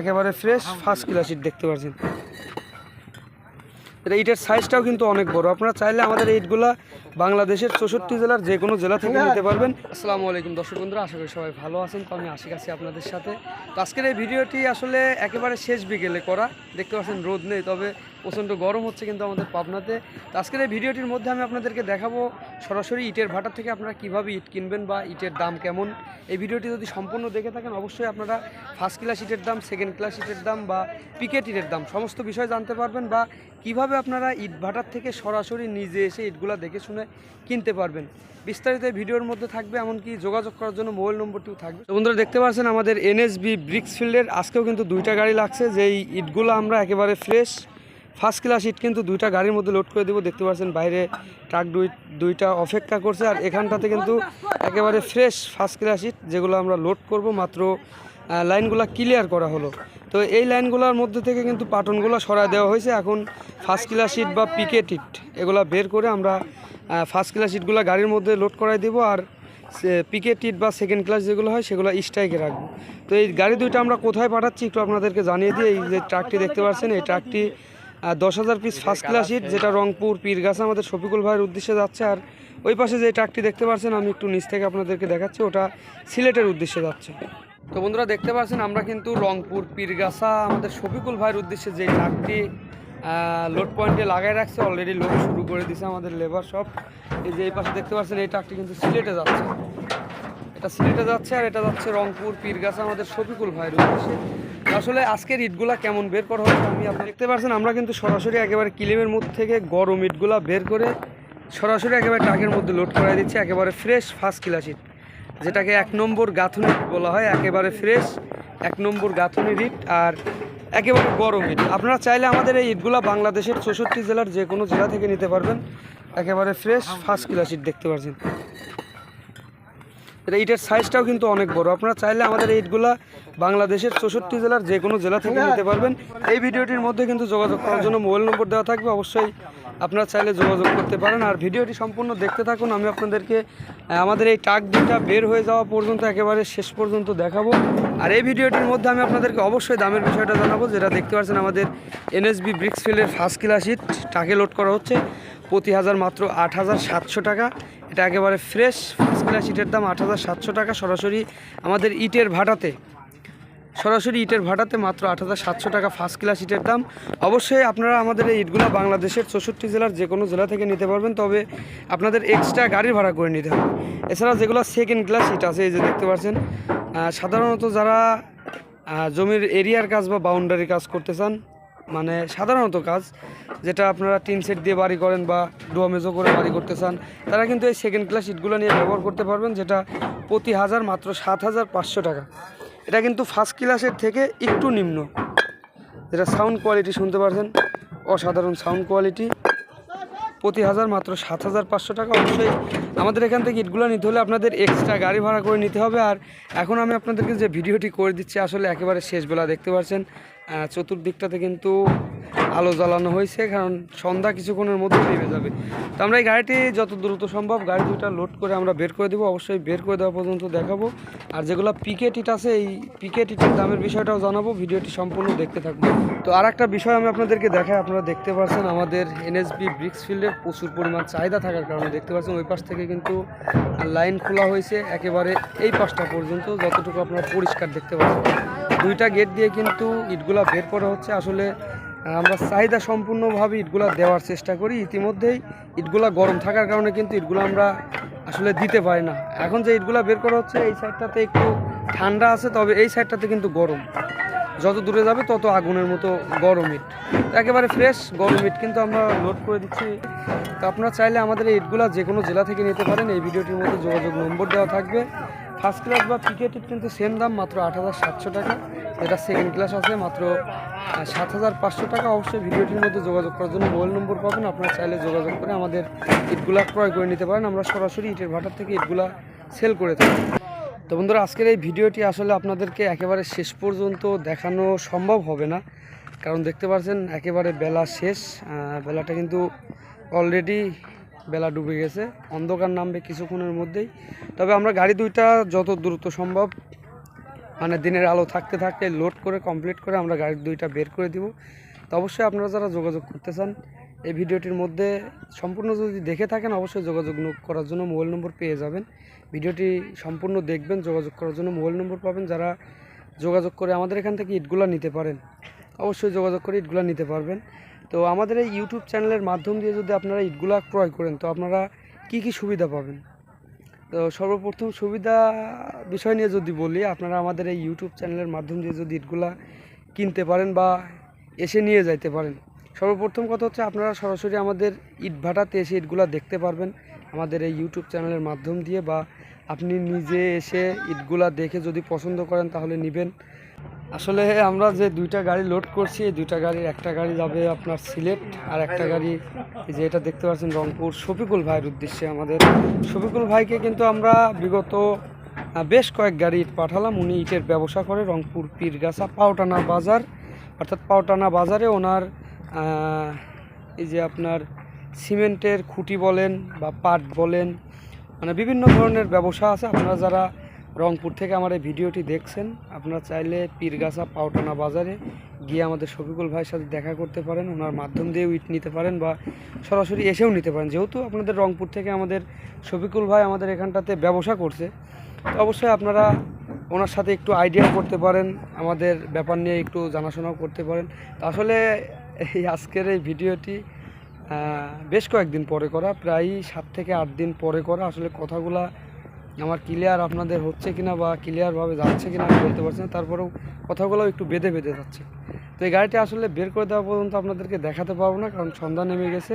একেবারে fresh first class ইট দেখতে পাচ্ছেন এটা ইটের সাইজটাও কিন্তু অনেক বড়। আপনারা চাইলে আমাদের ইটগুলা বাংলাদেশের চৌষট্টি জেলার যে কোনো জেলা থেকে নিতে পারবেন। আসসালামু আলাইকুম দর্শক বন্ধুরা, আশা করি সবাই ভালো আছেন। তো আমি আশিক আছি আপনাদের সাথে। আজকের এই ভিডিওটি আসলে একেবারে শেষ বিকেলে করা। দেখতে পাচ্ছেন রোদ নেই, তবে প্রচণ্ড গরম হচ্ছে কিন্তু আমাদের পাবনাতে। আজকের এই ভিডিওটির মধ্যে আমি আপনাদেরকে দেখাবো সরাসরি ইটের ভাটার থেকে আপনারা কীভাবে ইট কিনবেন বা ইটের দাম কেমন। এই ভিডিওটি যদি সম্পূর্ণ দেখে থাকেন, অবশ্যই আপনারা ফার্স্ট ক্লাস ইটের দাম সেকেন্ড ক্লাস ইটের দাম বা পিকেট ইটের দাম সমস্ত বিষয় জানতে পারবেন বা কীভাবে আপনারা ইট ভাটার থেকে সরাসরি নিজে এসে ইটগুলো দেখে শুনে কিনতে পারবেন। বিস্তারিত ভিডিওর মধ্যে থাকবে, এমনকি যোগাযোগ করার জন্য মোবাইল নম্বরটিও থাকবে। তো বন্ধুরা, দেখতে পাচ্ছেন আমাদের এনএসবি ব্রিক্স ফিল্ডের আজকেও কিন্তু দুইটা গাড়ি লাগছে। যেই ইটগুলো আমরা একেবারে ফ্রেশ ফার্স্ট ক্লাস ইট কিন্তু দুইটা গাড়ির মধ্যে লোড করে দেবো, দেখতে পাচ্ছেন বাইরে ট্রাক দুই দুইটা অপেক্ষা করছে, আর এখানটাতে কিন্তু একেবারে ফ্রেশ ফার্স্ট ক্লাস ইট যেগুলো আমরা লোড করব, মাত্র লাইনগুলো ক্লিয়ার করা হলো। তো এই লাইনগুলোর মধ্যে থেকে কিন্তু পাটনগুলো সরায় দেওয়া হয়েছে। এখন ফার্স্ট ক্লাস ইট বা পিকেট ইট এগুলো বের করে আমরা ফার্স্ট ক্লাস ইটগুলো গাড়ির মধ্যে লোড করাই দেবো, আর পিকেট ইট বা সেকেন্ড ক্লাস যেগুলো হয়, সেগুলো স্ট্রাইকে রাখব। তো এই গাড়ি দুইটা আমরা কোথায় পাঠাচ্ছি একটু আপনাদেরকে জানিয়ে দিই। এই যে ট্রাকটি দেখতে পাচ্ছেন, এই ট্রাকটি দশ হাজার পিস ফার্স্ট ক্লাস ইট যেটা রংপুর পীরগাছা আমাদের শফিকুল ভাইয়ের উদ্দেশ্যে যাচ্ছে। আর ওই পাশে যে ট্রাকটি দেখতে পাচ্ছেন আমি একটু নিচ থেকে আপনাদেরকে দেখাচ্ছি ওটা সিলেটের উদ্দেশ্যে যাচ্ছে। তো বন্ধুরা দেখতে পাচ্ছেন আমরা কিন্তু রংপুর পীরগাছা আমাদের শফিকুল ভাইয়ের উদ্দেশ্যে যে ট্রাকটি লোড পয়েন্টে লাগাই রাখছে অলরেডি লোড শুরু করে দিছে আমাদের লেবার সব এই যে এই পাশে দেখতে পাচ্ছেন এই ট্রাকটি কিন্তু সিলেটে যাচ্ছে। এটা সিলেটে যাচ্ছে আর এটা যাচ্ছে রংপুর পীরগাছা আমাদের শফিকুল ভাইয়ের উদ্দেশ্যে। আসলে আজকের ইটগুলা কেমন? বের করা হচ্ছে আমি আপনি দেখতে পাচ্ছেন আমরা কিন্তু সরাসরি একেবারে কিলিমের মধ্যে থেকে গরম ইটগুলা বের করে সরাসরি একেবারে ট্রাকের মধ্যে লোড করাই দিচ্ছি, একেবারে ফ্রেশ ফার্স্ট ক্লাস ইট যেটাকে এক নম্বর গাঁথুনি ইট বলা হয়, একেবারে ফ্রেশ এক নম্বর গাঁথুনি ইট আর একেবারে গরম ইট আপনারা চাইলে আমাদের এই ইটগুলা বাংলাদেশের চৌষট্টি জেলার যে কোনো জেলা থেকে নিতে পারবেন। একেবারে ফ্রেশ ফার্স্ট ক্লাস ইট দেখতে পাচ্ছেন এটা ইটের সাইজটাও কিন্তু অনেক বড়। আপনারা চাইলে আমাদের ইটগুলা বাংলাদেশের চৌষট্টি জেলার যে কোনো জেলা থেকে নিতে পারবেন। এই ভিডিওটির মধ্যে কিন্তু যোগাযোগ করার জন্য মোবাইল নম্বর দেওয়া থাকবে। অবশ্যই আপনারা চাইলে যোগাযোগ করতে পারেন। আর ভিডিওটি সম্পূর্ণ দেখতে থাকুন। আমি আপনাদেরকে আমাদের এই টাক দুটা বের হয়ে যাওয়া পর্যন্ত একেবারে শেষ পর্যন্ত দেখাবো। আর এই ভিডিওটির মধ্যে আমি আপনাদেরকে অবশ্যই দামের বিষয়টা জানাব। যেটা দেখতে পাচ্ছেন আমাদের এনএসবি ব্রিক্স ফিল্ডের ফার্স্ট ক্লাস ইট টাকে লোড করা হচ্ছে। প্রতি হাজার মাত্র আট হাজার সাতশো টাকা। এটা একেবারে ফ্রেশ ফার্স্ট ক্লাস ইটের দাম আট হাজার সাতশো টাকা সরাসরি আমাদের ইটের ভাটাতে। সরাসরি ইটের ভাটাতে মাত্র আট হাজার সাতশো টাকা ফার্স্ট ক্লাস ইটের দাম। অবশ্যই আপনারা আমাদের এই ইটগুলো বাংলাদেশের চৌষট্টি জেলার যে কোনো জেলা থেকে নিতে পারবেন, তবে আপনাদের এক্সট্রা গাড়ি ভাড়া করে নিতে হবে। এছাড়া যেগুলো সেকেন্ড ক্লাস ইট আছে, এই যে দেখতে পাচ্ছেন সাধারণত যারা জমির এরিয়ার কাজ বা বাউন্ডারি কাজ করতে চান মানে সাধারণত কাজ যেটা আপনারা টিন সেট দিয়ে বাড়ি করেন বা ডোয়ামেজো করে বাড়ি করতে চান, তারা কিন্তু এই সেকেন্ড ক্লাস ইটগুলো নিয়ে ব্যবহার করতে পারবেন, যেটা প্রতি হাজার মাত্র সাত হাজার পাঁচশো টাকা। এটা কিন্তু ফার্স্ট ক্লাসের থেকে একটু নিম্ন। যেটা সাউন্ড কোয়ালিটি শুনতে পারছেন, অসাধারণ সাউন্ড কোয়ালিটি প্রতি হাজার মাত্র সাত হাজার পাঁচশো টাকা। অবশ্যই আমাদের এখান থেকে ইটগুলো নিতে হলে আপনাদের এক্সট্রা গাড়ি ভাড়া করে নিতে হবে। আর এখন আমি আপনাদেরকে যে ভিডিওটি করে দিচ্ছি, আসলে একেবারে শেষবেলা দেখতে পাচ্ছেন চতুর্দিকটাতে কিন্তু আলো জ্বালানো হয়েছে, কারণ সন্ধ্যা কিছুক্ষণের মধ্যে নেমে যাবে। তো আমরা এই গাড়িটি যত দ্রুত সম্ভব, গাড়ি দুটা লোড করে আমরা বের করে দেবো। অবশ্যই বের করে দেওয়া পর্যন্ত দেখাবো। আর যেগুলো পিকেট ইট আছে, এই পিকেট ইটের দামের বিষয়টাও জানাব। ভিডিওটি সম্পূর্ণ দেখতে থাকব। তো আর একটা বিষয় আমি আপনাদেরকে দেখাই। আপনারা দেখতে পাচ্ছেন আমাদের এনএসবি ব্রিক্স ফিল্ডের প্রচুর পরিমাণ চাহিদা থাকার কারণে দেখতে পাচ্ছেন, ওই পাশ থেকে কিন্তু লাইন খোলা হয়েছে, একেবারে এই পাশটা পর্যন্ত। যতটুকু আপনারা পরিষ্কার দেখতে পাচ্ছেন। দুইটা গেট দিয়ে কিন্তু ইটগুলা বের করা হচ্ছে। আসলে আমরা চাহিদা সম্পূর্ণভাবে ইটগুলা দেওয়ার চেষ্টা করি। ইতিমধ্যেই ইটগুলা গরম থাকার কারণে কিন্তু ইটগুলো আমরা আসলে দিতে পারি না। এখন যে ইটগুলা বের করা হচ্ছে, এই সাইডটাতে একটু ঠান্ডা আছে, তবে এই সাইডটাতে কিন্তু গরম। যত দূরে যাবে, তত আগুনের মতো গরম ইট। একেবারে ফ্রেশ গরম ইট কিন্তু আমরা লোড করে দিচ্ছি। তো আপনারা চাইলে আমাদের এই ইটগুলা যে কোনো জেলা থেকে নিতে পারেন। এই ভিডিওটির মধ্যে যোগাযোগ নম্বর দেওয়া থাকবে। ফার্স্ট ক্লাস বা ইট কিন্তু সেম দাম, মাত্র আট হাজার সাতশো টাকা। যেটা সেকেন্ড ক্লাস আছে, মাত্র সাত হাজার পাঁচশো টাকা। অবশ্যই ভিডিওটির মধ্যে যোগাযোগ করার জন্য মোবাইল নম্বর পাবেন। আপনারা চাইলে যোগাযোগ করে আমাদের ইটগুলা ক্রয় করে নিতে পারেন। আমরা সরাসরি ইটের ভাটার থেকে ইটগুলা সেল করে থাকি। তো বন্ধুরা, আজকের এই ভিডিওটি আসলে আপনাদেরকে একেবারে শেষ পর্যন্ত দেখানো সম্ভব হবে না। কারণ দেখতে পাচ্ছেন, একেবারে বেলা শেষ। বেলাটা কিন্তু অলরেডি বেলা ডুবে গেছে। অন্ধকার নামবে কিছুক্ষণের মধ্যেই। তবে আমরা গাড়ি দুইটা যত দ্রুত সম্ভব মানে দিনের আলো থাকতে থাকতে লোড করে কমপ্লিট করে আমরা গাড়ির দুইটা বের করে দিব। তো অবশ্যই আপনারা যারা যোগাযোগ করতে চান, এই ভিডিওটির মধ্যে সম্পূর্ণ যদি দেখে থাকেন, অবশ্যই যোগাযোগ করার জন্য মোবাইল নম্বর পেয়ে যাবেন। ভিডিওটি সম্পূর্ণ দেখবেন, যোগাযোগ করার জন্য মোবাইল নম্বর পাবেন। যারা যোগাযোগ করে আমাদের এখান থেকে ইটগুলো নিতে পারেন, অবশ্যই যোগাযোগ করে ইটগুলো নিতে পারবেন। তো আমাদের এই ইউটিউব চ্যানেলের মাধ্যম দিয়ে যদি আপনারা ইটগুলা ক্রয় করেন, তো আপনারা কি কি সুবিধা পাবেন? তো সর্বপ্রথম সুবিধা বিষয় নিয়ে যদি বলি, আপনারা আমাদের এই ইউটিউব চ্যানেলের মাধ্যম দিয়ে যদি ইটগুলা কিনতে পারেন বা এসে নিয়ে যাইতে পারেন, সর্বপ্রথম কথা হচ্ছে আপনারা সরাসরি আমাদের ইট ভাটাতে এসে ইটগুলা দেখতে পারবেন আমাদের এই ইউটিউব চ্যানেলের মাধ্যম দিয়ে বা আপনি নিজে এসে ইটগুলা দেখে যদি পছন্দ করেন তাহলে নেবেন। আসলে আমরা যে দুইটা গাড়ি লোড করছি, এই দুইটা গাড়ির একটা গাড়ি যাবে আপনার সিলেট আর একটা গাড়ি যে এটা দেখতে পাচ্ছেন রংপুর। শফিকুল ভাইয়ের উদ্দেশ্যে আমাদের। শফিকুল ভাইকে কিন্তু আমরা বিগত বেশ কয়েক গাড়ি ইট পাঠালাম। উনি ইটের ব্যবসা করে রংপুর পীরগাছা পাওটানা বাজার। অর্থাৎ পাওটানা বাজারে ওনার এই যে আপনার সিমেন্টের খুঁটি বলেন বা পাট বলেন মানে বিভিন্ন ধরনের ব্যবসা আছে। আপনারা যারা রংপুর থেকে আমার এই ভিডিওটি দেখছেন। আপনারা চাইলে পীরগাছা পাওটানা বাজারে গিয়ে আমাদের শফিকুল ভাইয়ের সাথে দেখা করতে পারেন। ওনার মাধ্যম দিয়ে ইট নিতে পারেন বা সরাসরি এসেও নিতে পারেন। যেহেতু আপনাদের রংপুর থেকে আমাদের শফিকুল ভাই আমাদের এখানটাতে ব্যবসা করছে, তো অবশ্যই আপনারা ওনার সাথে একটু আইডিয়া করতে পারেন, আমাদের ব্যাপার নিয়ে একটু জানাশোনাও করতে পারেন। তো আসলে এই আজকের এই ভিডিওটি বেশ কয়েকদিন পরে করা প্রায় সাত থেকে আট দিন পরে করা। আসলে কথাগুলা আমার ক্লিয়ার আপনাদের হচ্ছে কিনা বা ক্লিয়ারভাবে যাচ্ছে কিনা আমি বলতে পারছি না। তারপরেও কথাগুলো একটু বেঁধে বেঁধে যাচ্ছে। তো এই গাড়িটি আসলে বের করে দেওয়া পর্যন্ত আপনাদেরকে দেখাতে পারব না, কারণ সন্ধ্যা নেমে গেছে,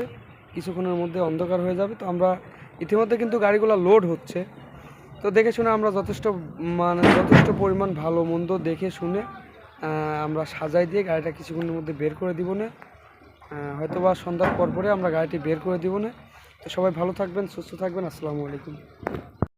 কিছুক্ষণের মধ্যে অন্ধকার হয়ে যাবে। তো আমরা ইতিমধ্যে কিন্তু গাড়িগুলো লোড হচ্ছে। তো দেখে শুনে আমরা যথেষ্ট মানে যথেষ্ট পরিমাণ ভালো মন্দ দেখে শুনে আমরা সাজাই দিয়ে গাড়িটা কিছুক্ষণের মধ্যে বের করে দিব না। হয়তো বা সন্ধ্যার পর পরে আমরা গাড়িটি বের করে দিব না। তো সবাই ভালো থাকবেন, সুস্থ থাকবেন। আসসালামু আলাইকুম।